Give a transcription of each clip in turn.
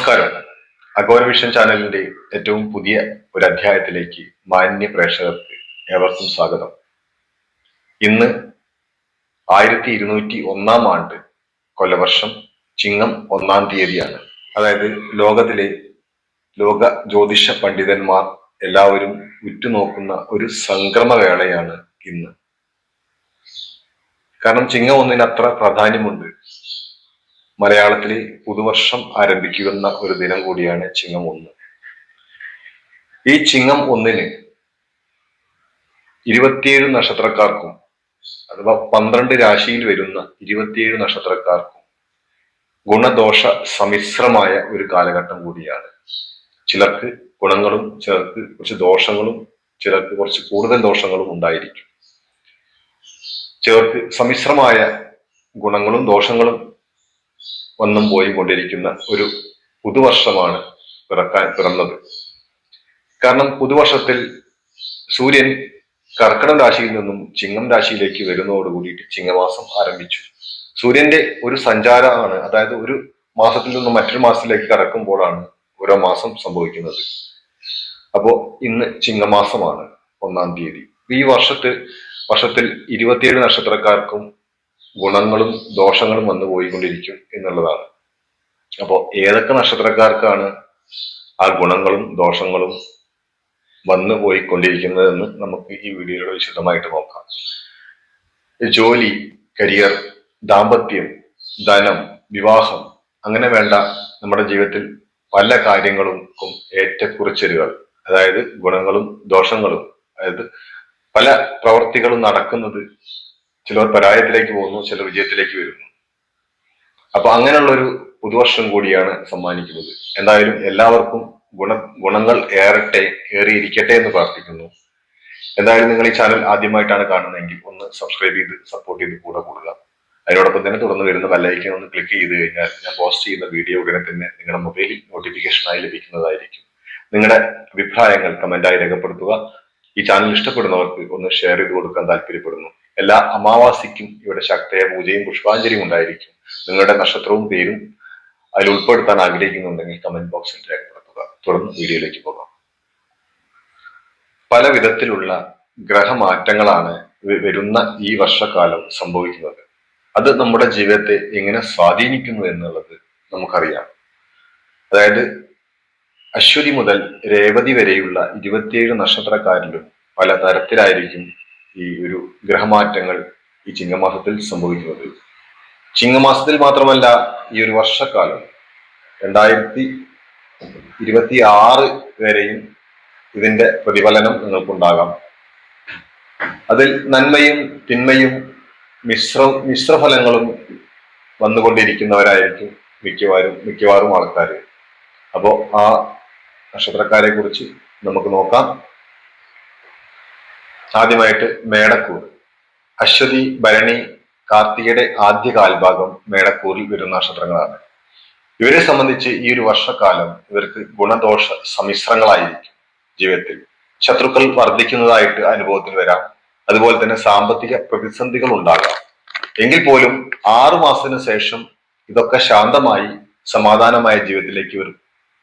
നമസ്കാരം. Agora vision ചാനലിന്റെ ഏറ്റവും പുതിയ ഒരു അധ്യായത്തിലേക്ക് മാന്യ പ്രേക്ഷകർക്ക് ഏവർക്കും സ്വാഗതം. ഇന്ന് ആയിരത്തി ഇരുന്നൂറ്റി ഒന്നാം ആണ്ട് കൊല്ലവർഷം ചിങ്ങം ഒന്നാം തീയതിയാണ്. അതായത് ലോകത്തിലെ ലോക ജ്യോതിഷ പണ്ഡിതന്മാർ എല്ലാവരും ഉറ്റുനോക്കുന്ന ഒരു സംക്രമവേളയാണ് ഇന്ന്. കാരണം ചിങ്ങം ഒന്നിന് അത്ര പ്രാധാന്യമുണ്ട്. മലയാളത്തിലെ പുതുവർഷം ആരംഭിക്കുന്ന ഒരു ദിനം കൂടിയാണ് ചിങ്ങം ഒന്ന്. ഈ ചിങ്ങം ഒന്നിന് ഇരുപത്തിയേഴ് നക്ഷത്രക്കാർക്കും അഥവാ പന്ത്രണ്ട് രാശിയിൽ വരുന്ന ഇരുപത്തിയേഴ് നക്ഷത്രക്കാർക്കും ഗുണദോഷ സമിശ്രമായ ഒരു കാലഘട്ടം കൂടിയാണ്. ചിലർക്ക് ഗുണങ്ങളും ചിലർക്ക് കുറച്ച് ദോഷങ്ങളും ചിലർക്ക് കുറച്ച് കൂടുതൽ ദോഷങ്ങളും ഉണ്ടായിരിക്കും. ചിലർക്ക് സമിശ്രമായ ഗുണങ്ങളും ദോഷങ്ങളും വന്നും പോയി കൊണ്ടിരിക്കുന്ന ഒരു പുതുവർഷമാണ് പിറക്കാൻ പിറന്നത്. കാരണം പുതുവർഷത്തിൽ സൂര്യൻ കർക്കിടം രാശിയിൽ നിന്നും ചിങ്ങം രാശിയിലേക്ക് വരുന്നതോട് കൂടിയിട്ട് ചിങ്ങമാസം ആരംഭിച്ചു. സൂര്യന്റെ ഒരു സഞ്ചാരമാണ് അതായത് ഒരു മാസത്തിൽ നിന്നും മറ്റൊരു മാസത്തിലേക്ക് കടക്കുമ്പോഴാണ് ഓരോ മാസം സംഭവിക്കുന്നത്. അപ്പോ ഇന്ന് ചിങ്ങമാസമാണ് ഒന്നാം തീയതി. ഈ വർഷത്തിൽ വർഷത്തിൽ ഇരുപത്തിയേഴ് നക്ഷത്രക്കാർക്കും ഗുണങ്ങളും ദോഷങ്ങളും വന്നു പോയിക്കൊണ്ടിരിക്കും എന്നുള്ളതാണ്. അപ്പോൾ ഏതൊക്കെ നക്ഷത്രക്കാർക്കാണ് ആ ഗുണങ്ങളും ദോഷങ്ങളും വന്നു പോയിക്കൊണ്ടിരിക്കുന്നതെന്ന് നമുക്ക് ഈ വീഡിയോയിലൂടെ വിശദമായിട്ട് നോക്കാം. ജോലി കരിയർ ദാമ്പത്യം ധനം വിവാഹം അങ്ങനെ വേണ്ട നമ്മുടെ ജീവിതത്തിൽ പല കാര്യങ്ങൾക്കും ഏറ്റക്കുറിച്ചലുകൾ അതായത് ഗുണങ്ങളും ദോഷങ്ങളും അതായത് പല പ്രവർത്തികളും നടക്കുന്നത് ചിലർ പരാജയത്തിലേക്ക് പോകുന്നു ചിലർ വിജയത്തിലേക്ക് വരുന്നു. അപ്പൊ അങ്ങനെയുള്ള ഒരു പുതുവർഷം കൂടിയാണ് സമ്മാനിക്കുന്നത്. എന്തായാലും എല്ലാവർക്കും ഗുണ ഗുണങ്ങൾ ഏറട്ടെ ഏറിയിരിക്കട്ടെ എന്ന് പ്രാർത്ഥിക്കുന്നു. എന്തായാലും നിങ്ങൾ ഈ ചാനൽ ആദ്യമായിട്ടാണ് കാണുന്നതെങ്കിൽ ഒന്ന് സബ്സ്ക്രൈബ് ചെയ്ത് സപ്പോർട്ട് ചെയ്ത് കൂടെ കൂടുക. അതിനോടൊപ്പം തന്നെ തുടർന്ന് വരുന്ന ബെല്ലൈക്കൻ ഒന്ന് ക്ലിക്ക് ചെയ്ത് കഴിഞ്ഞാൽ ഞാൻ പോസ്റ്റ് ചെയ്യുന്ന വീഡിയോ ഉടനെ തന്നെ നിങ്ങളുടെ മൊബൈലിൽ നോട്ടിഫിക്കേഷനായി ലഭിക്കുന്നതായിരിക്കും. നിങ്ങളുടെ അഭിപ്രായങ്ങൾ കമന്റായി രേഖപ്പെടുത്തുക. ഈ ചാനൽ ഇഷ്ടപ്പെടുന്നവർക്ക് ഒന്ന് ഷെയർ ചെയ്ത് കൊടുക്കാൻ താല്പര്യപ്പെടുന്നു. എല്ലാ അമാവാസിക്കും ഇവിടെ ശക്തയ പൂജയും പുഷ്പാഞ്ജലിയും ഉണ്ടായിരിക്കും. നിങ്ങളുടെ നക്ഷത്രവും പേരും അതിൽ ഉൾപ്പെടുത്താൻ ആഗ്രഹിക്കുന്നുണ്ടെങ്കിൽ കമന്റ് ബോക്സിൽ രേഖപ്പെടുത്തുക. തുടർന്ന് വീഡിയോയിലേക്ക് പോകാം. പല വിധത്തിലുള്ള ഗ്രഹമാറ്റങ്ങളാണ് വരുന്ന ഈ വർഷക്കാലം സംഭവിക്കുന്നത്. അത് നമ്മുടെ ജീവിതത്തെ എങ്ങനെ സ്വാധീനിക്കുന്നു എന്നുള്ളത് നമുക്കറിയാം. അതായത് അശ്വതി മുതൽ രേവതി വരെയുള്ള ഇരുപത്തിയേഴ് നക്ഷത്രക്കാരിലും പല തരത്തിലായിരിക്കും ഈ ഒരു ഗ്രഹമാറ്റങ്ങൾ ഈ ചിങ്ങമാസത്തിൽ സംഭവിക്കുന്നത്. ചിങ്ങമാസത്തിൽ മാത്രമല്ല ഈ ഒരു വർഷക്കാലം. രണ്ടായിരത്തി ഇരുപത്തി ആറ് വരെയും ഇതിന്റെ പ്രതിഫലനം നിങ്ങൾക്കുണ്ടാകാം. അതിൽ നന്മയും തിന്മയും മിശ്ര മിശ്രഫലങ്ങളും വന്നുകൊണ്ടിരിക്കുന്നവരായിരിക്കും മിക്കവാറും മിക്കവാറും ആൾക്കാർ അപ്പോൾ ആ നക്ഷത്രക്കാരെ കുറിച്ച് നമുക്ക് നോക്കാം. ആദ്യമായിട്ട് മേടക്കൂർ അശ്വതി ഭരണി കാർത്തികയുടെ ആദ്യ കാൽഭാഗം മേടക്കൂറിൽ വരുന്ന നക്ഷത്രങ്ങളാണ്. ഇവരെ സംബന്ധിച്ച് ഈ ഒരു വർഷക്കാലം ഇവർക്ക് ഗുണദോഷ സമ്മിശ്രങ്ങളായിരിക്കും ജീവിതത്തിൽ. ശത്രുക്കൾ വർദ്ധിക്കുന്നതായിട്ട് അനുഭവത്തിൽ വരാം. അതുപോലെ തന്നെ സാമ്പത്തിക പ്രതിസന്ധികൾ ഉണ്ടാകാം. എങ്കിൽ പോലും ആറു മാസത്തിന് ശേഷം ഇതൊക്കെ ശാന്തമായി സമാധാനമായ ജീവിതത്തിലേക്ക് ഇവർ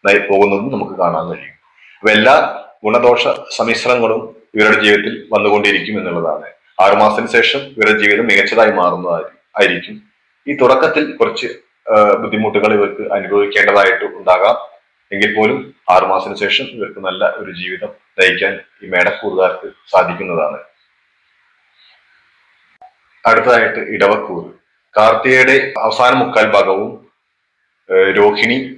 നയി- പോകുന്നതും നമുക്ക് കാണാൻ കഴിയും. അപ്പൊ എല്ലാ ഗുണദോഷ സമ്മിശ്രങ്ങളും ഇവരുടെ ജീവിതത്തിൽ വന്നുകൊണ്ടിരിക്കും എന്നുള്ളതാണ്. ആറുമാസത്തിന് ശേഷം ഇവരുടെ ജീവിതം മികച്ചതായി മാറുന്നതായിരിക്കും ഈ തുടക്കത്തിൽ കുറച്ച് ബുദ്ധിമുട്ടുകൾ ഇവർക്ക് അനുഭവിക്കേണ്ടതായിട്ട് ഉണ്ടാകാം. എങ്കിൽ പോലും ആറുമാസത്തിന് ശേഷം ഇവർക്ക് നല്ല ഒരു ജീവിതം നയിക്കാൻ ഈ മേടക്കൂറുകാർക്ക് സാധിക്കുന്നതാണ്. അടുത്തതായിട്ട് ഇടവക്കൂർ കാർത്തികയുടെ അവസാന മുക്കാൽ ഭാഗവും രോഹിണി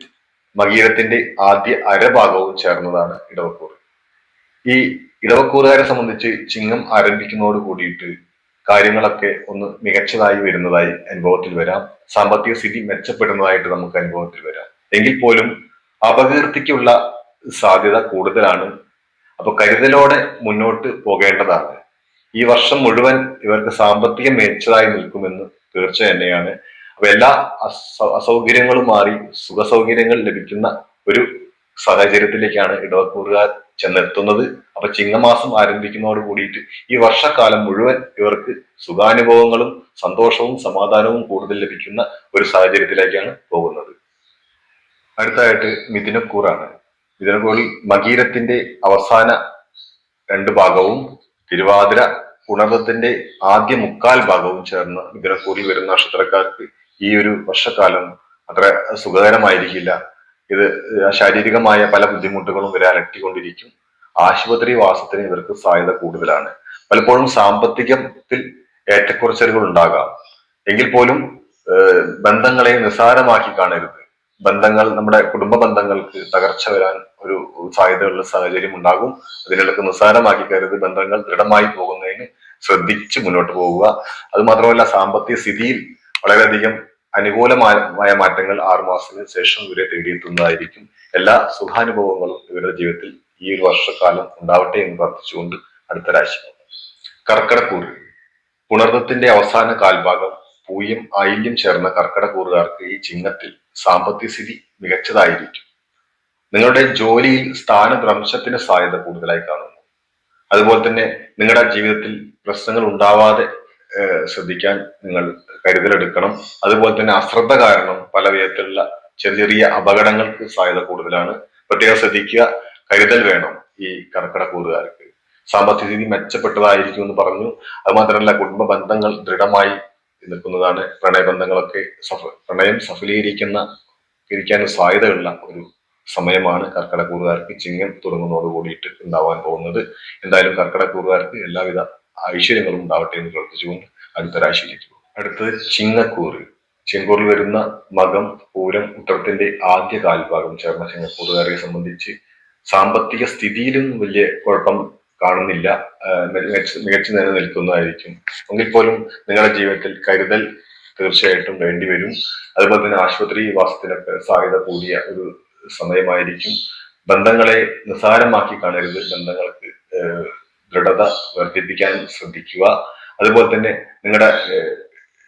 മകീരത്തിന്റെ ആദ്യ അരഭാഗവും ചേർന്നതാണ് ഇടവക്കൂർ ഈ ഇടവക്കൂറുകാരെ സംബന്ധിച്ച് ചിങ്ങം ആരംഭിക്കുന്നതോട് കൂടിയിട്ട് കാര്യങ്ങളൊക്കെ ഒന്ന് മികച്ചതായി വരുന്നതായി അനുഭവത്തിൽ വരാം. സാമ്പത്തിക സ്ഥിതി മെച്ചപ്പെടുന്നതായിട്ട് നമുക്ക് അനുഭവത്തിൽ വരാം. എങ്കിൽ പോലും അപകീർത്തിക്കുള്ള സാധ്യത കൂടുതലാണ്. അപ്പൊ കരുതലോടെ മുന്നോട്ട് പോകേണ്ടതാണ്. ഈ വർഷം മുഴുവൻ ഇവർക്ക് സാമ്പത്തികം മികച്ചതായി നിൽക്കുമെന്ന് തീർച്ച തന്നെയാണ് അപ്പൊ എല്ലാ അസ- അസൗകര്യങ്ങളും മാറി സുഖസൗകര്യങ്ങൾ ലഭിക്കുന്ന ഒരു സാഹചര്യത്തിലേക്കാണ് ഇടവക്കൂറുകാർ ചെന്നെത്തുന്നത്. അപ്പൊ ചിങ്ങമാസം ആരംഭിക്കുന്നതോട് കൂടിയിട്ട് ഈ വർഷക്കാലം മുഴുവൻ ഇവർക്ക് സുഖാനുഭവങ്ങളും സന്തോഷവും സമാധാനവും കൂടുതൽ ലഭിക്കുന്ന ഒരു സാഹചര്യത്തിലേക്കാണ് പോകുന്നത്. അടുത്തായിട്ട് മിഥുനക്കൂറാണ്. മിഥുനക്കൂറിൽ മകീരത്തിന്റെ അവസാന രണ്ട് ഭാഗവും തിരുവാതിര പുണർത്തിന്റെ ആദ്യ മുക്കാൽ ഭാഗവും ചേർന്ന് മിഥുനക്കൂറിൽ വരുന്ന നക്ഷത്രക്കാർക്ക് ഈ ഒരു വർഷക്കാലം അത്ര സുഖകരമായിരിക്കില്ല. ഇത് ശാരീരികമായ പല ബുദ്ധിമുട്ടുകളും ഇവരെ അലട്ടിക്കൊണ്ടിരിക്കും. ആശുപത്രി വാസത്തിന് ഇവർക്ക് സാധ്യത കൂടുതലാണ്. പലപ്പോഴും സാമ്പത്തികത്തിൽ ഏറ്റക്കുറച്ചിലുകൾ ഉണ്ടാകാം. എങ്കിൽ പോലും ബന്ധങ്ങളെ നിസ്സാരമാക്കി കാണരുത്. ബന്ധങ്ങൾ നമ്മുടെ കുടുംബ ബന്ധങ്ങൾക്ക് തകർച്ച വരാൻ ഒരു സാധ്യതയുള്ള സാഹചര്യം ഉണ്ടാകും. അതിനിടക്ക് നിസ്സാരമാക്കി കരുത് ബന്ധങ്ങൾ ദൃഢമായി പോകുന്നതിന് ശ്രദ്ധിച്ച് മുന്നോട്ട് പോവുക. അതുമാത്രമല്ല സാമ്പത്തിക സ്ഥിതിയിൽ വളരെയധികം അനുകൂലമായ മാറ്റങ്ങൾ ആറു മാസത്തിന് ശേഷം ഇവരെ തേടിയെത്തുന്നതായിരിക്കും. എല്ലാ സുഖാനുഭവങ്ങളും ഇവരുടെ ജീവിതത്തിൽ ഈ ഒരു വർഷക്കാലം ഉണ്ടാവട്ടെ എന്ന് പ്രാർത്ഥിച്ചുകൊണ്ട് അടുത്ത രാശി കർക്കടക്കൂറ്. പുണർന്നത്തിന്റെ അവസാന കാൽഭാഗം പൂയം ആയില്യം ചേർന്ന കർക്കടക്കൂറുകാർക്ക് ഈ ചിഹ്നത്തിൽ സാമ്പത്തിക സ്ഥിതി മികച്ചതായിരിക്കും. നിങ്ങളുടെ ജോലിയിൽ സ്ഥാനഭ്രംശത്തിന് സാധ്യത കൂടുതലായി കാണുന്നു. അതുപോലെ തന്നെ നിങ്ങളുടെ ജീവിതത്തിൽ പ്രശ്നങ്ങൾ ഉണ്ടാവാതെ ശ്രദ്ധിക്കാൻ നിങ്ങൾ കരുതലെടുക്കണം. അതുപോലെ തന്നെ അശ്രദ്ധ കാരണം പല വിധത്തിലുള്ള ചെറിയ ചെറിയ അപകടങ്ങൾക്ക് സാധ്യത കൂടുതലാണ്. പ്രത്യേകം ശ്രദ്ധിക്കുക കരുതൽ വേണം ഈ കർക്കിടക്കൂറുകാർക്ക് സാമ്പത്തിക സ്ഥിതി മെച്ചപ്പെട്ടതായിരിക്കും എന്ന് പറഞ്ഞു. അത് മാത്രമല്ല കുടുംബ ബന്ധങ്ങൾ ദൃഢമായി നിൽക്കുന്നതാണ് പ്രണയബന്ധങ്ങളൊക്കെ സഫ പ്രണയം സഫലീകരിക്കുന്ന ഇരിക്കാൻ സാധ്യതയുള്ള ഒരു സമയമാണ് കർക്കിടക്കൂറുകാർക്ക് ചിങ്ങം തുടങ്ങുന്നതോട് കൂടിയിട്ട് ഉണ്ടാവാൻ പോകുന്നത്. എന്തായാലും കർക്കിടക്കൂറുകാർക്ക് എല്ലാവിധ ഐശ്വര്യങ്ങളും ഉണ്ടാവട്ടെ എന്ന് പ്രാർത്ഥിച്ചുകൊണ്ട് അടുത്ത രാശിയിലേക്ക് പോകും. അടുത്തത് ചിങ്ങക്കൂറ്. ചെങ്കൂറിൽ വരുന്ന മകം പൂരം ഉത്തരത്തിന്റെ ആദ്യ കാൽഭാഗം ചേർന്ന ചിങ്ങക്കൂറുകാരെ സംബന്ധിച്ച് സാമ്പത്തിക സ്ഥിതിയിലും വലിയ കുഴപ്പം കാണുന്നില്ല. മികച്ച മികച്ചു നില നിൽക്കുന്നതായിരിക്കും എങ്കിൽ പോലും നിങ്ങളുടെ ജീവിതത്തിൽ കരുതൽ തീർച്ചയായിട്ടും വേണ്ടിവരും അതുപോലെ തന്നെ ആശുപത്രി വാസത്തിനൊക്കെ സാധ്യത കൂടിയ ഒരു സമയമായിരിക്കും. ബന്ധങ്ങളെ നിസ്സാരമാക്കി കാണരുത്. ബന്ധങ്ങൾക്ക് ദൃഢത വർദ്ധിപ്പിക്കാൻ ശ്രദ്ധിക്കുക. അതുപോലെ തന്നെ നിങ്ങളുടെ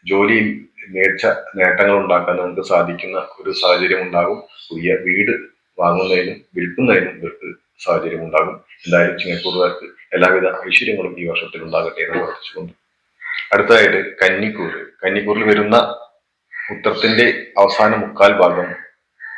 ജോലിയിൽ മികച്ച നേട്ടങ്ങൾ ഉണ്ടാക്കാൻ നിങ്ങൾക്ക് സാധിക്കുന്ന ഒരു സാഹചര്യം ഉണ്ടാകും. പുതിയ വീട് വാങ്ങുന്നതിനും വിൽക്കുന്നതിനും ഇവർക്ക് സാഹചര്യം ഉണ്ടാകും. എന്തായാലും ചിങ്ങക്കൂറുകാർക്ക് എല്ലാവിധ ഐശ്വര്യങ്ങളും ഈ വർഷത്തിൽ ഉണ്ടാകട്ടെ എന്ന് പ്രാർത്ഥിച്ചുകൊണ്ട്. അടുത്തതായിട്ട് കന്നിക്കൂർ. കന്നിക്കൂറിൽ വരുന്ന ഉത്തരത്തിന്റെ അവസാന മുക്കാൽ ഭാഗം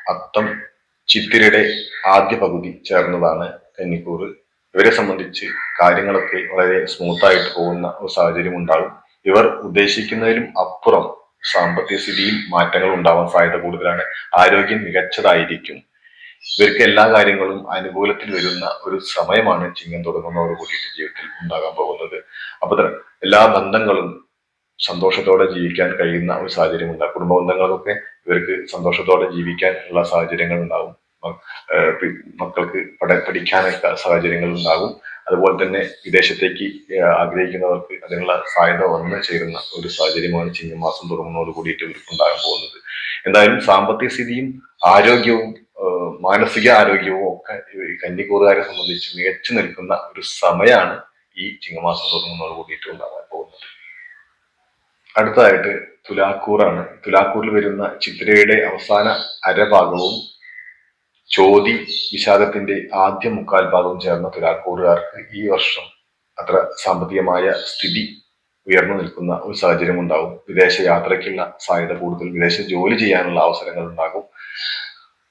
അത്തം ചിത്തിരയുടെ ആദ്യ പകുതി ചേർന്നതാണ് കന്നിക്കൂറ് ഇവരെ സംബന്ധിച്ച് കാര്യങ്ങളൊക്കെ വളരെ സ്മൂത്ത് ആയിട്ട് പോകുന്ന ഒരു സാഹചര്യം ഉണ്ടാകും. ഇവർ ഉദ്ദേശിക്കുന്നതിലും അപ്പുറം സാമ്പത്തിക സ്ഥിതിയിൽ മാറ്റങ്ങൾ ഉണ്ടാവാൻ സാധ്യത കൂടുതലാണ്. ആരോഗ്യം മികച്ചതായിരിക്കും. ഇവർക്ക് എല്ലാ കാര്യങ്ങളും അനുകൂലത്തിൽ വരുന്ന ഒരു സമയമാണ് ചിങ്ങം തുടങ്ങുന്നതോട് കൂടിയിട്ട് ജീവിതത്തിൽ ഉണ്ടാകാൻ പോകുന്നത്. അപ്പൊ എല്ലാ ബന്ധങ്ങളും സന്തോഷത്തോടെ ജീവിക്കാൻ കഴിയുന്ന ഒരു സാഹചര്യം ഉണ്ടാകും. കുടുംബ ബന്ധങ്ങൾക്കൊക്കെ ഇവർക്ക് സന്തോഷത്തോടെ ജീവിക്കാൻ ഉള്ള സാഹചര്യങ്ങൾ പി- മക്കൾക്ക് പഠ പഠിക്കാനൊക്കെ സാഹചര്യങ്ങൾ ഉണ്ടാകും. അതുപോലെ തന്നെ വിദേശത്തേക്ക് ആഗ്രഹിക്കുന്നവർക്ക് അതിനുള്ള സാധ്യത വന്നു ചേരുന്ന ഒരു സാഹചര്യമാണ് ചിങ്ങമാസം തുടങ്ങുന്നതോട് കൂടിയിട്ട് ഇവർക്ക് ഉണ്ടാകാൻ പോകുന്നത്. എന്തായാലും സാമ്പത്തിക സ്ഥിതിയും ആരോഗ്യവും മാനസിക ആരോഗ്യവും ഒക്കെ കന്നിക്കൂറുകാരെ സംബന്ധിച്ച് മികച്ചു നിൽക്കുന്ന ഒരു സമയമാണ് ഈ ചിങ്ങമാസം തുടങ്ങുന്നതോട് കൂടിയിട്ട് ഉണ്ടാകാൻ പോകുന്നത്. അടുത്തതായിട്ട് തുലാക്കൂറാണ്. തുലാക്കൂറിൽ വരുന്ന ചിത്രയുടെ അവസാന അരഭാഗവും ചോതി വിഷാദത്തിന്റെ ആദ്യ മുക്കാൽ ഭാഗവും ചേർന്ന തുലാക്കൂറുകാർക്ക് ഈ വർഷം അത്ര സാമ്പത്തികമായ സ്ഥിതി ഉയർന്നു നിൽക്കുന്ന ഒരു സാഹചര്യം ഉണ്ടാകും വിദേശ യാത്രയ്ക്കുള്ള സാധ്യത കൂടുതൽ വിദേശ ജോലി ചെയ്യാനുള്ള അവസരങ്ങൾ ഉണ്ടാകും.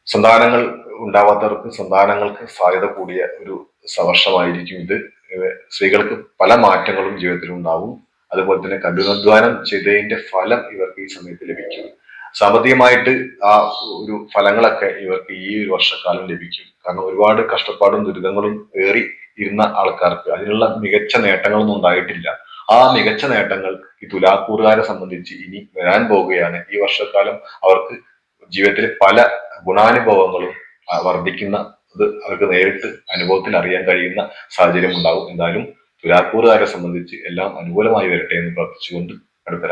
സന്താനങ്ങൾ ഉണ്ടാവാത്തവർക്ക് സന്താനങ്ങൾക്ക് സാധ്യത കൂടിയ ഒരു വർഷമായിരിക്കും ഇത്. സ്ത്രീകൾക്ക് പല മാറ്റങ്ങളും ജീവിതത്തിൽ ഉണ്ടാവും അതുപോലെ തന്നെ കഠിനാധ്വാനം ചെയ്തതിന്റെ ഫലം ഇവർക്ക് ഈ സമയത്ത് ലഭിക്കും. സാമ്പത്തികമായിട്ട് ആ ഒരു ഫലങ്ങളൊക്കെ ഇവർക്ക് ഈ ഒരു വർഷക്കാലം ലഭിക്കും. കാരണം ഒരുപാട് കഷ്ടപ്പാടും ദുരിതങ്ങളും ഏറി ഇരുന്ന ആൾക്കാർക്ക് അതിനുള്ള മികച്ച നേട്ടങ്ങളൊന്നും ഉണ്ടായിട്ടില്ല. ആ മികച്ച നേട്ടങ്ങൾ ഈ തുലാക്കൂറുകാരെ സംബന്ധിച്ച് ഇനി വരാൻ പോവുകയാണ് ഈ വർഷക്കാലം അവർക്ക് ജീവിതത്തിലെ പല ഗുണാനുഭവങ്ങളും വർദ്ധിക്കുന്ന അത് അവർക്ക് നേരിട്ട് അനുഭവത്തിൽ അറിയാൻ കഴിയുന്ന സാഹചര്യം ഉണ്ടാകും എന്തായാലും തുലാക്കൂറുകാരെ സംബന്ധിച്ച് എല്ലാം അനുകൂലമായി വരട്ടെ എന്ന് പ്രാർത്ഥിച്ചുകൊണ്ട് അടുത്ത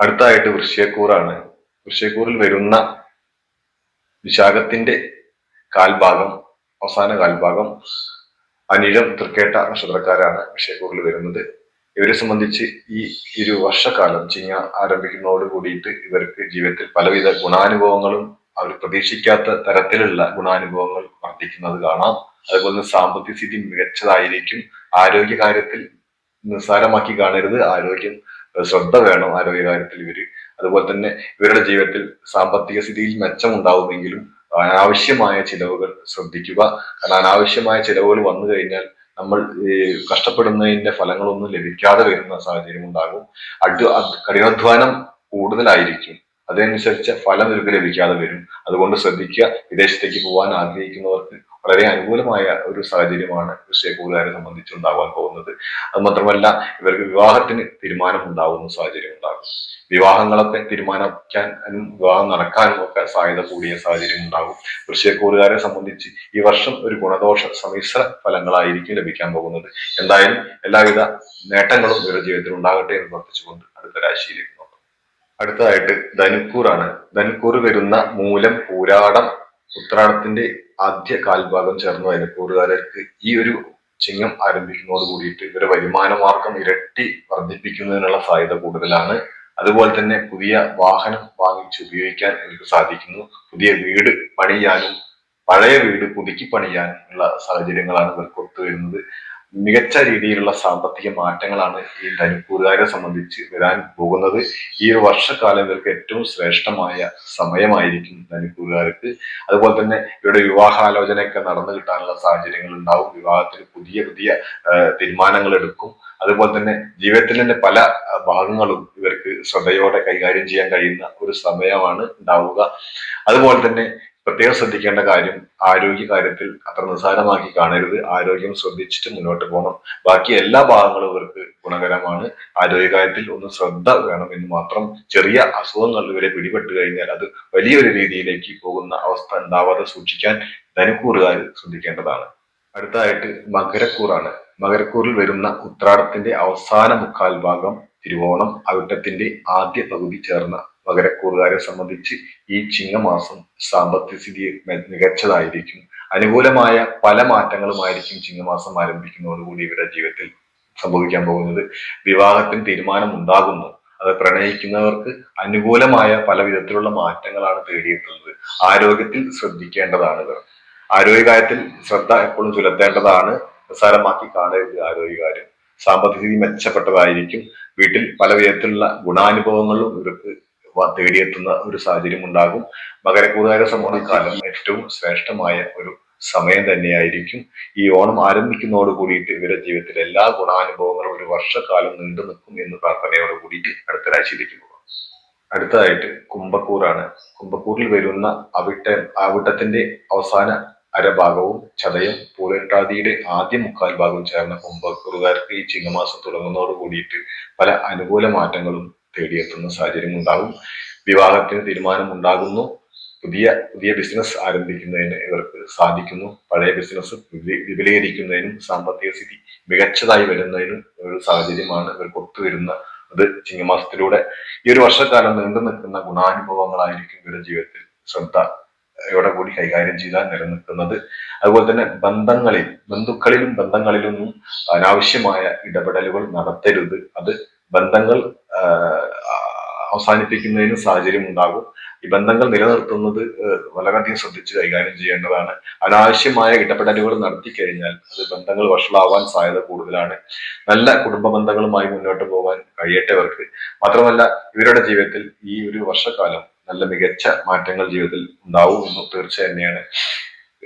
അടുത്തായിട്ട് വൃശ്യക്കൂറാണ്. വൃശ്യക്കൂറിൽ വരുന്ന വിശാഖത്തിന്റെ കാൽഭാഗം അവസാന കാൽഭാഗം അനിഴം തൃക്കേട്ട നക്ഷത്രക്കാരാണ് വൃശ്യക്കൂറിൽ വരുന്നത്. ഇവരെ സംബന്ധിച്ച് ഈ ഇരു വർഷക്കാലം ചിങ്ങ ആരംഭിക്കുന്നതോട് കൂടിയിട്ട് ഇവർക്ക് ജീവിതത്തിൽ പലവിധ ഗുണാനുഭവങ്ങളും അവർ പ്രതീക്ഷിക്കാത്ത തരത്തിലുള്ള ഗുണാനുഭവങ്ങൾ വർദ്ധിക്കുന്നത് കാണാം. അതുപോലെ തന്നെ സാമ്പത്തിക സ്ഥിതി മികച്ചതായിരിക്കും. ആരോഗ്യ കാര്യത്തിൽ നിസ്സാരമാക്കി കാണരുത്. ആരോഗ്യം ശ്രദ്ധ വേണം ആരോഗ്യ കാര്യത്തിൽ ഇവർ. അതുപോലെ തന്നെ ഇവരുടെ ജീവിതത്തിൽ സാമ്പത്തിക സ്ഥിതിയിൽ മെച്ചമുണ്ടാവുമെങ്കിലും അനാവശ്യമായ ചിലവുകൾ ശ്രദ്ധിക്കുക. കാരണം അനാവശ്യമായ ചിലവുകൾ വന്നു കഴിഞ്ഞാൽ നമ്മൾ കഷ്ടപ്പെടുന്നതിന്റെ ഫലങ്ങളൊന്നും ലഭിക്കാതെ വരുന്ന സാഹചര്യം ഉണ്ടാകും. അഡ്വ കഠിനാധ്വാനം കൂടുതലായിരിക്കും. അതനുസരിച്ച് ഫലം ഇവർക്ക് ലഭിക്കാതെ വരും. അതുകൊണ്ട് ശ്രദ്ധിക്കുക. വിദേശത്തേക്ക് പോകാൻ ആഗ്രഹിക്കുന്നവർക്ക് വളരെ അനുകൂലമായ ഒരു സാഹചര്യമാണ് കൃഷിയെക്കൂറുകാരെ സംബന്ധിച്ചുണ്ടാകാൻ പോകുന്നത്. അത് മാത്രമല്ല ഇവർക്ക് വിവാഹത്തിന് തീരുമാനം ഉണ്ടാകുന്ന സാഹചര്യം ഉണ്ടാകും വിവാഹങ്ങളൊക്കെ തീരുമാനിക്കാനും വിവാഹം നടക്കാനും ഒക്കെ സാധ്യത കൂടിയ സാഹചര്യം ഉണ്ടാകും വൃശ്ചികക്കൂറുകാരെ സംബന്ധിച്ച് ഈ വർഷം ഒരു ഗുണദോഷ സമ്മിശ്ര ഫലങ്ങളായിരിക്കും ലഭിക്കാൻ പോകുന്നത്. എന്തായാലും എല്ലാവിധ നേട്ടങ്ങളും ഇവരുടെ ജീവിതത്തിൽ ഉണ്ടാകട്ടെ എന്ന് പ്രാർത്ഥിച്ചുകൊണ്ട് അടുത്ത രാശിയിലേക്ക് നോക്കാം. അടുത്തതായിട്ട് ധനുക്കൂറാണ്. ധനുക്കൂർ വരുന്ന മൂലം പൂരാടം ഉത്രാടത്തിന്റെ ആദ്യ കാൽഭാഗം ചേർന്ന. ധനുക്കൂറുകാർക്ക് ഈ ഒരു ചിങ്ങം ആരംഭിക്കുന്നതോട് കൂടിയിട്ട് ഇവരുടെ വരുമാന മാർഗം ഇരട്ടി വർദ്ധിപ്പിക്കുന്നതിനുള്ള സാധ്യത കൂടുതലാണ്. അതുപോലെ തന്നെ പുതിയ വാഹനം വാങ്ങിച്ച് ഉപയോഗിക്കാൻ ഇവർക്ക് സാധിക്കുന്നു. പുതിയ വീട് പണിയാനും പഴയ വീട് പുതുക്കി പണിയാനും ഉള്ള സാഹചര്യങ്ങളാണ് ഇവർക്ക് ഒത്തുവരുന്നത് മികച്ച രീതിയിലുള്ള സാമ്പത്തിക മാറ്റങ്ങളാണ് ഈ ധനുക്കൂറുകാരെ സംബന്ധിച്ച് വരാൻ പോകുന്നത്. ഈ ഒരു വർഷക്കാലം ഇവർക്ക് ഏറ്റവും ശ്രേഷ്ഠമായ സമയമായിരിക്കും ധനുക്കൂറുകാർക്ക്. അതുപോലെ തന്നെ ഇവരുടെ വിവാഹാലോചനയൊക്കെ നടന്നു കിട്ടാനുള്ള സാഹചര്യങ്ങൾ ഉണ്ടാവും. വിവാഹത്തിൽ പുതിയ പുതിയ തീരുമാനങ്ങൾ എടുക്കും. അതുപോലെ തന്നെ ജീവിതത്തിൽ തന്നെ പല ഭാഗങ്ങളും ഇവർക്ക് ശ്രദ്ധയോടെ കൈകാര്യം ചെയ്യാൻ കഴിയുന്ന ഒരു സമയമാണ് ഉണ്ടാവുക. അതുപോലെ തന്നെ പ്രത്യേകം ശ്രദ്ധിക്കേണ്ട കാര്യം ആരോഗ്യ കാര്യത്തിൽ അത്ര നിസ്സാരമാക്കി കാണരുത്. ആരോഗ്യം ശ്രദ്ധിച്ചിട്ട് മുന്നോട്ട് പോകണം. ബാക്കി എല്ലാ ഭാഗങ്ങളും ഇവർക്ക് ഗുണകരമാണ്. ആരോഗ്യ കാര്യത്തിൽ ഒന്ന് ശ്രദ്ധ വേണം എന്ന് മാത്രം ചെറിയ അസുഖങ്ങൾ ഇവരെ പിടിപെട്ട് കഴിഞ്ഞാൽ അത് വലിയൊരു രീതിയിലേക്ക് പോകുന്ന അവസ്ഥ ഉണ്ടാവാതെ സൂക്ഷിക്കാൻ ധനുക്കൂറുകാർ ശ്രദ്ധിക്കേണ്ടതാണ്. അടുത്തതായിട്ട് മകരക്കൂറാണ്. മകരക്കൂറിൽ വരുന്ന ഉത്രാടത്തിന്റെ അവസാന മുക്കാൽ ഭാഗം തിരുവോണം അവിട്ടത്തിന്റെ ആദ്യ പകുതി ചേർന്ന മകരക്കൂറുകാരെ സംബന്ധിച്ച് ഈ ചിങ്ങമാസം സാമ്പത്തിക സ്ഥിതി മികച്ചതായിരിക്കും. അനുകൂലമായ പല മാറ്റങ്ങളുമായിരിക്കും ചിങ്ങമാസം ആരംഭിക്കുന്നതോടുകൂടി ഇവരുടെ ജീവിതത്തിൽ സംഭവിക്കാൻ പോകുന്നത്. വിവാഹത്തിന് തീരുമാനം ഉണ്ടാകുന്നു അത് പ്രണയിക്കുന്നവർക്ക് അനുകൂലമായ പല വിധത്തിലുള്ള മാറ്റങ്ങളാണ് തേടിയെത്തുന്നത് ആരോഗ്യത്തിൽ ശ്രദ്ധിക്കേണ്ടതാണ് ഇവർ. ആരോഗ്യകാര്യത്തിൽ ശ്രദ്ധ എപ്പോഴും ചുലത്തേണ്ടതാണ് നിസ്സാരമാക്കി കാണരുത് ആരോഗ്യകാര്യം. സാമ്പത്തിക സ്ഥിതി മെച്ചപ്പെട്ടതായിരിക്കും. വീട്ടിൽ പല വിധത്തിലുള്ള ഗുണാനുഭവങ്ങളും ഇവർക്ക് തേടിയെത്തുന്ന ഒരു സാഹചര്യം ഉണ്ടാകും. മകരക്കൂറുകാരെ സംബന്ധിക്കാലം ഏറ്റവും ശ്രേഷ്ഠമായ ഒരു സമയം തന്നെയായിരിക്കും. ഈ ഓണം ആരംഭിക്കുന്നതോട് കൂടിയിട്ട് ഇവരുടെ ജീവിതത്തിലെ എല്ലാ ഗുണാനുഭവങ്ങളും ഒരു വർഷക്കാലം നീണ്ടു നിൽക്കും എന്ന് പ്രാർത്ഥനയോട് കൂടിയിട്ട് അടുത്ത രാശിയിലേക്ക് പോകാം. അടുത്തതായിട്ട് കുംഭക്കൂറാണ്. കുംഭക്കൂറിൽ വരുന്ന അവിട്ട അവിട്ടത്തിന്റെ അവസാന അരഭാഗവും ചതയം പൂരട്ടാതിയുടെ ആദ്യ മുക്കാൽ ഭാഗവും ചേർന്ന കുംഭക്കൂറുകാർക്ക് ഈ ചിങ്ങമാസം തുടങ്ങുന്നതോട് കൂടിയിട്ട് പല അനുകൂല മാറ്റങ്ങളും തേടിയെത്തുന്ന സാഹചര്യം ഉണ്ടാകും വിവാഹത്തിന് തീരുമാനം ഉണ്ടാകുന്നു പുതിയ പുതിയ ബിസിനസ് ആരംഭിക്കുന്നതിന് ഇവർക്ക് സാധിക്കുന്നു. പഴയ ബിസിനസ് വിപുലീകരിക്കുന്നതിനും സാമ്പത്തിക സ്ഥിതി മികച്ചതായി വരുന്നതിനും ഒരു സാഹചര്യമാണ് ഇവർക്ക് ഒത്തുവരുന്ന അത് ചിങ്ങമാസത്തിലൂടെ. ഈ ഒരു വർഷക്കാലം നീണ്ടു നിൽക്കുന്ന ഗുണാനുഭവങ്ങളായിരിക്കും ഇവരുടെ ജീവിതത്തിൽ ശ്രദ്ധ യോടെ കൂടി കൈകാര്യം ചെയ്താൽ നിലനിൽക്കുന്നത്. അതുപോലെ തന്നെ ബന്ധങ്ങളിൽ ബന്ധുക്കളിലും ബന്ധങ്ങളിലൊന്നും അനാവശ്യമായ ഇടപെടലുകൾ നടത്തരുത്. അത് ബന്ധങ്ങൾ അവസാനിപ്പിക്കുന്നതിന് സാഹചര്യം ഉണ്ടാകും ഈ ബന്ധങ്ങൾ നിലനിർത്തുന്നത് വളരെയധികം ശ്രദ്ധിച്ച് കൈകാര്യം ചെയ്യേണ്ടതാണ്. അനാവശ്യമായ ഇടപെടലുകൾ നടത്തി കഴിഞ്ഞാൽ അത് ബന്ധങ്ങൾ വഷളാവാൻ സാധ്യത കൂടുതലാണ്. നല്ല കുടുംബ ബന്ധങ്ങളുമായി മുന്നോട്ട് പോകാൻ കഴിയട്ടെ അവർക്ക് മാത്രമല്ല ഇവരുടെ ജീവിതത്തിൽ ഈ ഒരു വർഷക്കാലം നല്ല മികച്ച മാറ്റങ്ങൾ ജീവിതത്തിൽ ഉണ്ടാവും എന്ന് തീർച്ച തന്നെയാണ്.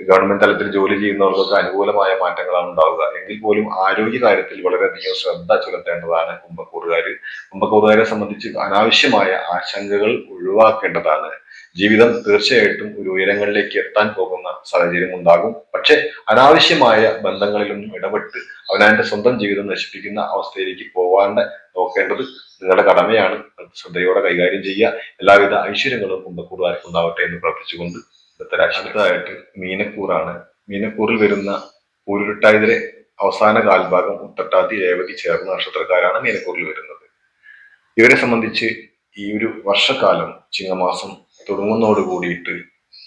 ഗവൺമെന്റ് തലത്തിൽ ജോലി ചെയ്യുന്നവർക്കൊക്കെ അനുകൂലമായ മാറ്റങ്ങളാണ് ഉണ്ടാവുക. എങ്കിൽ പോലും ആരോഗ്യ കാര്യത്തിൽ വളരെയധികം ശ്രദ്ധ ചെലുത്തേണ്ടതാണ് കുംഭക്കൂറുകാർ കുംഭക്കൂറുകാരെ സംബന്ധിച്ച് അനാവശ്യമായ ആശങ്കകൾ ഒഴിവാക്കേണ്ടതാണ്. ജീവിതം തീർച്ചയായിട്ടും ഒരു ഉയരങ്ങളിലേക്ക് എത്താൻ പോകുന്ന സാഹചര്യം ഉണ്ടാകും. പക്ഷെ അനാവശ്യമായ ബന്ധങ്ങളിലൊന്നും ഇടപെട്ട് അവനവന്റെ സ്വന്തം ജീവിതം നശിപ്പിക്കുന്ന അവസ്ഥയിലേക്ക് പോവാണ്ട് നോക്കേണ്ടത് നിങ്ങളുടെ കടമയാണ്. ശ്രദ്ധയോടെ കൈകാര്യം ചെയ്യുക. എല്ലാവിധ ഐശ്വര്യങ്ങളും കുംഭക്കൂറുകാർക്ക് ഉണ്ടാവട്ടെ എന്ന് പ്രാർത്ഥിച്ചുകൊണ്ട് അടുത്തതായിട്ട് മീനക്കൂറാണ്. മീനക്കൂറിൽ വരുന്ന ഉരുട്ടായതിലെ അവസാന കാൽഭാഗം ഉത്തട്ടാതി രേവതി ചേർന്ന നക്ഷത്രക്കാരാണ് മീനക്കൂറിൽ വരുന്നത്. ഇവരെ സംബന്ധിച്ച് ഈ ഒരു വർഷക്കാലം ചിങ്ങമാസം തുടങ്ങുന്നതോട് കൂടിയിട്ട്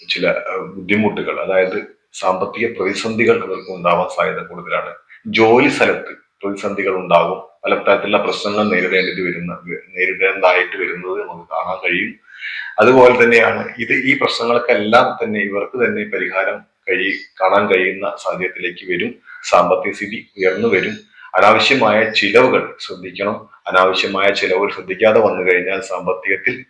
ചില ബുദ്ധിമുട്ടുകൾ അതായത് സാമ്പത്തിക പ്രതിസന്ധികൾ ഇവർക്ക് ഉണ്ടാവാൻ സാധ്യത കൂടുതലാണ്. ജോലി സ്ഥലത്ത് പ്രതിസന്ധികൾ ഉണ്ടാകും പല തരത്തിലുള്ള പ്രശ്നങ്ങൾ നേരിടേണ്ടി വരുന്ന നേരിടേണ്ടതായിട്ട് വരുന്നത് നമുക്ക് കാണാൻ കഴിയും. അതുപോലെ തന്നെയാണ് ഇത് ഈ പ്രശ്നങ്ങൾക്കെല്ലാം തന്നെ ഇവർക്ക് തന്നെ പരിഹാരം കഴി കാണാൻ കഴിയുന്ന സാഹചര്യത്തിലേക്ക് വരും. സാമ്പത്തിക സ്ഥിതി ഉയർന്നു വരും. അനാവശ്യമായ ചിലവുകൾ ശ്രദ്ധിക്കണം. അനാവശ്യമായ ചിലവുകൾ ശ്രദ്ധിക്കാതെ വന്നു കഴിഞ്ഞാൽ സാമ്പത്തികത്തിൽ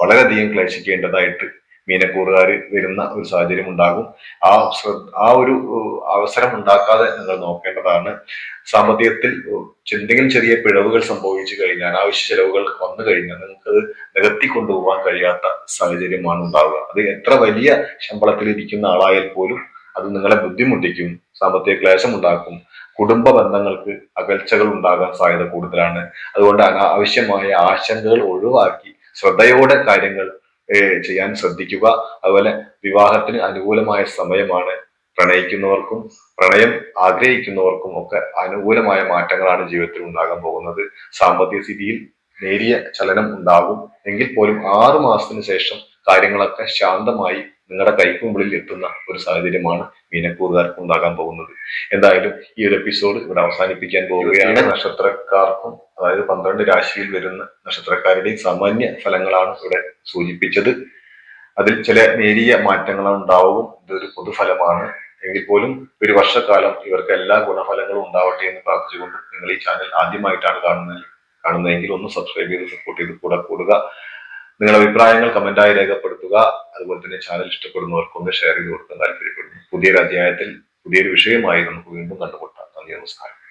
വളരെയധികം ക്ലേശിക്കേണ്ടതായിട്ട് മീനക്കൂറുകാർ വരുന്ന ഒരു സാഹചര്യം ഉണ്ടാകും. ആ ശ്രദ്ധ ആ ഒരു അവസരം ഉണ്ടാക്കാതെ നിങ്ങൾ നോക്കേണ്ടതാണ്. സാമ്പത്തികത്തിൽ എന്തെങ്കിലും ചെറിയ പിഴവുകൾ സംഭവിച്ചു കഴിഞ്ഞാൽ അനാവശ്യ ചെലവുകൾ വന്നു കഴിഞ്ഞാൽ നിങ്ങൾക്കത് നികത്തി കൊണ്ടുപോകാൻ കഴിയാത്ത സാഹചര്യമാണ് ഉണ്ടാവുക. അത് എത്ര വലിയ ശമ്പളത്തിൽ ഇരിക്കുന്ന ആളായാൽ പോലും അത് നിങ്ങളെ ബുദ്ധിമുട്ടിക്കും സാമ്പത്തിക ക്ലേശം ഉണ്ടാക്കും കുടുംബ ബന്ധങ്ങൾക്ക് അകൽച്ചകൾ ഉണ്ടാകാൻ സാധ്യത കൂടുതലാണ്. അതുകൊണ്ട് അനാവശ്യമായ ആശങ്കകൾ ഒഴിവാക്കി ശ്രദ്ധയോടെ കാര്യങ്ങൾ ചെയ്യാൻ ശ്രദ്ധിക്കുക. അതുപോലെ വിവാഹത്തിന് അനുകൂലമായ സമയമാണ് പ്രണയിക്കുന്നവർക്കും പ്രണയം ആഗ്രഹിക്കുന്നവർക്കും ഒക്കെ അനുകൂലമായ മാറ്റങ്ങളാണ് ജീവിതത്തിൽ ഉണ്ടാകാൻ പോകുന്നത്. സാമ്പത്തിക സ്ഥിതിയിൽ നേരിയ ചലനം ഉണ്ടാകും. എങ്കിൽ പോലും ആറു മാസത്തിന് ശേഷം കാര്യങ്ങളൊക്കെ ശാന്തമായി നിങ്ങളുടെ കൈക്കുമ്പിളിൽ എത്തുന്ന ഒരു സാഹചര്യമാണ് മീനക്കൂറുകാർക്ക് ഉണ്ടാകാൻ പോകുന്നത്. എന്തായാലും ഈ ഒരു എപ്പിസോഡ് ഇവിടെ അവസാനിപ്പിക്കാൻ പോവുകയാണ്. നക്ഷത്രക്കാർക്കും അതായത് പന്ത്രണ്ട് രാശിയിൽ വരുന്ന നക്ഷത്രക്കാരുടെയും സാമാന്യ ഫലങ്ങളാണ് ഇവിടെ സൂചിപ്പിച്ചത്. അതിൽ ചില നേരിയ മാറ്റങ്ങൾ ഉണ്ടാവും. ഇതൊരു പൊതുഫലമാണ്. എങ്കിൽ പോലും ഒരു വർഷക്കാലം ഇവർക്ക് എല്ലാ ഗുണഫലങ്ങളും ഉണ്ടാവട്ടെ എന്ന് പ്രാർത്ഥിച്ചുകൊണ്ട് നിങ്ങൾ ഈ ചാനൽ ആദ്യമായിട്ടാണ് കാണുന്നത് കാണുന്നതെങ്കിൽ ഒന്ന് സബ്സ്ക്രൈബ് ചെയ്ത് സപ്പോർട്ട് ചെയ്ത് കൂടെ കൂടുക. നിങ്ങളുടെ അഭിപ്രായങ്ങൾ കമന്റായി രേഖപ്പെടുത്തുക. അതുപോലെ തന്നെ ചാനൽ ഇഷ്ടപ്പെടുന്നവർക്കൊന്ന് ഷെയർ ചെയ്ത് കൊടുക്കാൻ താല്പര്യപ്പെടുന്നു. പുതിയൊരു അധ്യായത്തിൽ പുതിയൊരു വിഷയമായി നമുക്ക് വീണ്ടും കണ്ടുമുട്ടാം. നന്ദി നമസ്കാരം.